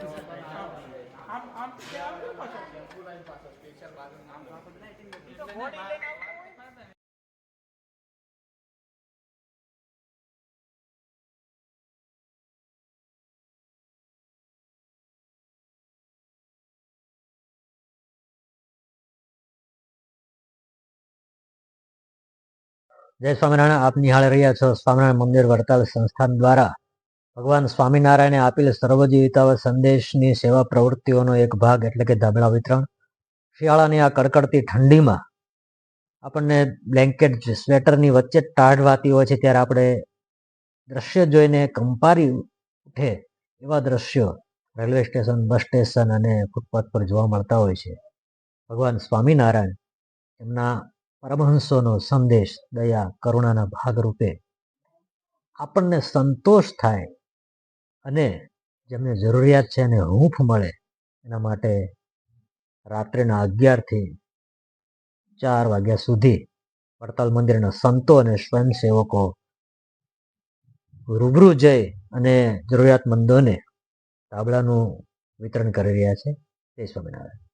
આમ? જય સ્વામિનારાયણ આપ નિહાળી રહ્યા છો સ્વામિનારાયણ મંદિર વડતાલ સંસ્થાન દ્વારા ભગવાન સ્વામિનારાયણે આપેલ સર્વજીવિતા સંદેશની સેવા પ્રવૃત્તિઓનો એક ભાગ એટલે કે ધાબળા વિતરણ. શિયાળાની આ કડકડતી ઠંડીમાં આપણને બ્લેન્કેટ સ્વેટરની વચ્ચે ટાઢવાતી હોય છે ત્યારે આપણે દ્રશ્ય જોઈને કંપારી ઉઠે એવા દ્રશ્યો રેલવે સ્ટેશન, બસ સ્ટેશન અને ફૂટપાથ પર જોવા મળતા હોય છે. ભગવાન સ્વામિનારાયણ એમના પરમહંસોનો સંદેશ, દયા, કરુણાના ભાગરૂપે આપણને સંતોષ થાય અને જેમને જરૂરિયાત છે એને હૂંફ મળે, એના માટે રાત્રેના અગિયારથી ચાર વાગ્યા સુધી વડતાલ મંદિરના સંતો અને સ્વયંસેવકો રૂબરૂ જઈ અને જરૂરિયાતમંદોને તાબડાનું વિતરણ કરી રહ્યા છે. તે સ્વામિનારાયણ.